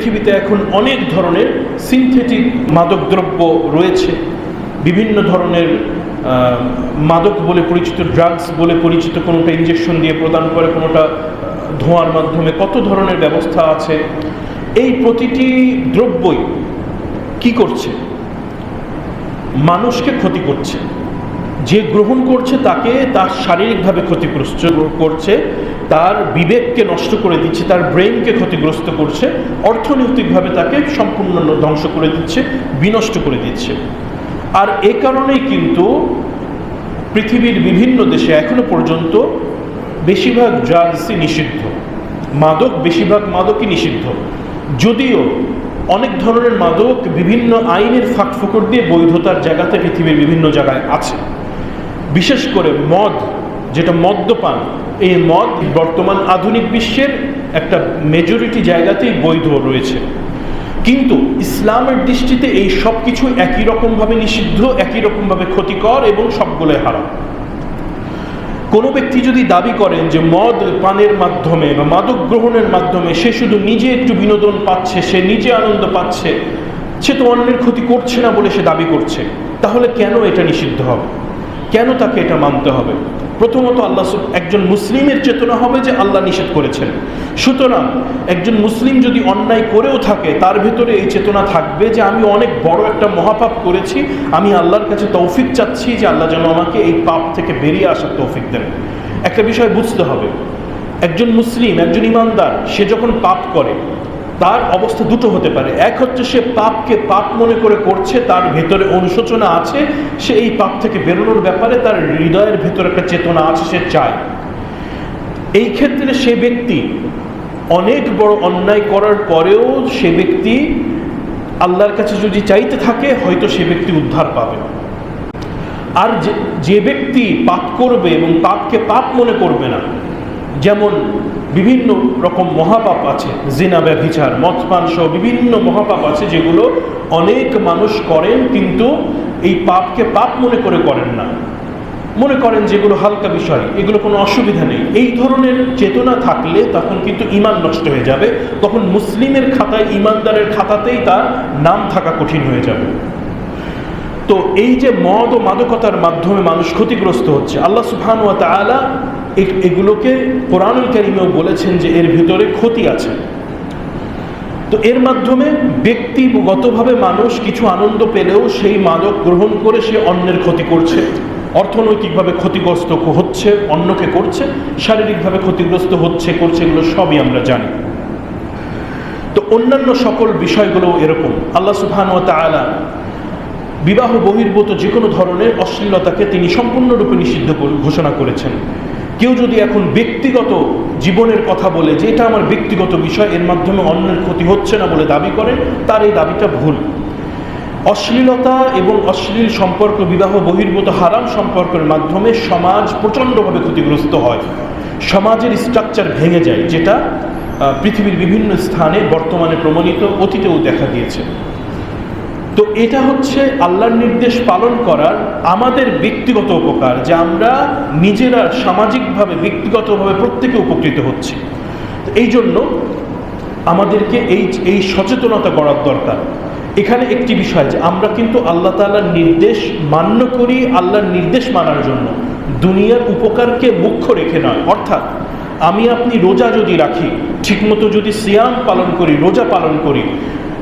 পৃথিবীতে এখন অনেক ধরনের সিনথেটিক মাদকদ্রব্য রয়েছে। বিভিন্ন ধরনের মাদক বলে পরিচিত ড্রাগস বলে পরিচিত কোনোটা ইঞ্জেকশন দিয়ে প্রদান করে, কোনোটা ধোঁয়ার মাধ্যমে। কত ধরনের ব্যবস্থা আছে? এই প্রতিটি দ্রব্যই কি করছে? মানুষকে ক্ষতি করছে। যে গ্রহণ করছে তাকে তার শারীরিকভাবে ক্ষতিগ্রস্ত করছে, তার বিবেককে নষ্ট করে দিচ্ছে, তার ব্রেনকে ক্ষতিগ্রস্ত করছে, অর্থনৈতিকভাবে তাকে সম্পূর্ণ ধ্বংস করে দিচ্ছে, বিনষ্ট করে দিচ্ছে। আর এ কারণেই কিন্তু পৃথিবীর বিভিন্ন দেশে এখনও পর্যন্ত বেশিরভাগ ড্রাগসই নিষিদ্ধ। মাদক, বেশিরভাগ মাদকই নিষিদ্ধ। যদিও অনেক ধরনের মাদক বিভিন্ন আইনের ফাঁকফোকর দিয়ে বৈধতার জায়গাতে পৃথিবীর বিভিন্ন জায়গায় আছে। বিশেষ করে মদ, যেটা মদ্যপান, এই মদ বর্তমান আধুনিক বিশ্বের একটা মেজরিটি জায়গাতেই বৈধ রয়েছে। কিন্তু ইসলামের দৃষ্টিতে এই সব কিছু একই রকমভাবে নিষিদ্ধ, একই রকমভাবে ক্ষতিকর এবং সবগুলোই হারাম। কোনো ব্যক্তি যদি দাবি করেন যে মদ পানের মাধ্যমে বা মাদক গ্রহণের মাধ্যমে সে শুধু নিজে একটু বিনোদন পাচ্ছে, সে নিজে আনন্দ পাচ্ছে, সে তো অন্যের ক্ষতি করছে না বলে সে দাবি করছে, তাহলে কেন এটা নিষিদ্ধ হবে? কেন তাকে এটা মানতে হবে? প্রথমত আল্লাহ একজন মুসলিমের চেতনা হবে যে আল্লাহ নিষেধ করেছেন। সুতরাং একজন মুসলিম যদি অন্যায় করেও থাকে, তার ভেতরে এই চেতনা থাকবে যে আমি অনেক বড় একটা মহাপাপ করেছি, আমি আল্লাহর কাছে তৌফিক চাচ্ছি যে আল্লাহ যেন আমাকে এই পাপ থেকে বেরিয়ে আসার তৌফিক দেন। একটা বিষয় বুঝতে হবে। একজন মুসলিম, একজন ইমানদার, সে যখন পাপ করে তার অবস্থা দুটো হতে পারে। এক হচ্ছে সে পাপকে পাপ মনে করে করছে, তার ভেতরে অনুশোচনা আছে, সে এই পাপ থেকে বেরোনোর ব্যাপারে তার হৃদয়ের ভেতরে একটা চেতনা আছে, সে চায়। এই ক্ষেত্রে সে ব্যক্তি অনেক বড় অন্যায় করার পরেও সে ব্যক্তি আল্লাহর কাছে যদি চাইতে থাকে, হয়তো সে ব্যক্তি উদ্ধার পাবে। আর যে ব্যক্তি পাপ করবে এবং পাপকে পাপ মনে করবে না, যেমন বিভিন্ন রকম মহাপাপ আছে, জিনা, ব্যভিচার মদপান সহ বিভিন্ন মহাপাপ আছে যেগুলো অনেক মানুষ করেন কিন্তু এই পাপকে পাপ মনে করে করেন না। মনে করেন যেগুলো হালকা বিষয়, এগুলো কোনো অসুবিধা নেই। এই ধরনের চেতনা থাকলে তখন কিন্তু ইমান নষ্ট হয়ে যাবে, তখন মুসলিমের খাতায় ইমানদারের খাতাতেই তার নাম থাকা কঠিন হয়ে যাবে। তো এই যে মদ ও মাদকতার মাধ্যমে মানুষ ক্ষতিগ্রস্ত হচ্ছে, আল্লাহ সুবহান ওয়া তাআলা এ- এগুলোকে কোরআনুল কারিমেও বলেছেন যে এর ভিতরে ক্ষতি আছে। তো এর মাধ্যমে ব্যক্তিগতভাবে মানুষ কিছু আনন্দ পেলেও সেই মাদক গ্রহণ করে সে অন্যের ক্ষতি করছে। অর্থনৈতিকভাবে ক্ষতিগ্রস্ত হচ্ছে, অন্যকে করছে, শারীরিকভাবে ক্ষতিগ্রস্ত হচ্ছে, করছে এগুলো সবই আমরা জানি। তো অন্যান্য সকল বিষয়গুলো এরকম। আল্লাহ সুবহান ওয়া তাআলা বিবাহ বহির্ভূত যে কোনো ধরনের অশ্লীলতাকে তিনি সম্পূর্ণরূপে নিষিদ্ধ ঘোষণা করেছেন। কেউ যদি এখন ব্যক্তিগত জীবনের কথা বলে যে এটা আমার ব্যক্তিগত বিষয়, এর মাধ্যমে অন্যের ক্ষতি হচ্ছে না বলে দাবি করেন তার এই দাবিটা ভুল। অশ্লীলতা এবং অশ্লীল সম্পর্ক, বিবাহ বহির্ভূত হারাম সম্পর্কের মাধ্যমে সমাজ প্রচণ্ডভাবে ক্ষতিগ্রস্ত হয়। সমাজের স্ট্রাকচার ভেঙে যায়, যেটা পৃথিবীর বিভিন্ন স্থানে বর্তমানে প্রমাণিত অতীতেও দেখা গিয়েছে। তো এটা হচ্ছে আল্লাহর নির্দেশ পালন করার আমাদের ব্যক্তিগত উপকার যে আমরা নিজেরা সামাজিকভাবে, ব্যক্তিগতভাবে প্রত্যেকে উপকৃত হচ্ছি। এই জন্য আমাদেরকে এই এই সচেতনতা করার দরকার। এখানে একটি বিষয় যে আমরা কিন্তু আল্লাহ তাআলার নির্দেশ মান্য করি আল্লাহর নির্দেশ মানার জন্য। দুনিয়ার উপকারকে মুখ্য রেখে নয়। অর্থাৎ আমি আপনি রোজা যদি রাখি, ঠিকমতো যদি সিয়াম পালন করি, রোজা পালন করি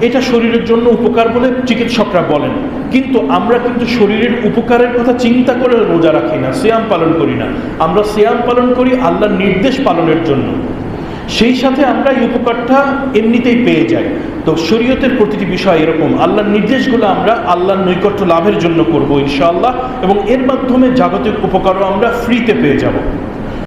এটা শরীরের জন্য উপকার বলে চিকিৎসকরা বলেন। কিন্তু আমরা কিন্তু শরীরের উপকারের কথা চিন্তা করে রোজা রাখি না, সিয়াম পালন করি না। আমরা সিয়াম পালন করি আল্লাহর নির্দেশ পালনের জন্য। সেই সাথে আমরা এই উপকারটা এমনিতেই পেয়ে যাই। তো শরীয়তের প্রতিটি বিষয় এরকম। আল্লাহর নির্দেশগুলো আমরা আল্লাহর নৈকট্য লাভের জন্য করব ইনশাআল্লাহ। এবং এর মাধ্যমে জাগতিক উপকারও আমরা ফ্রিতে পেয়ে যাব।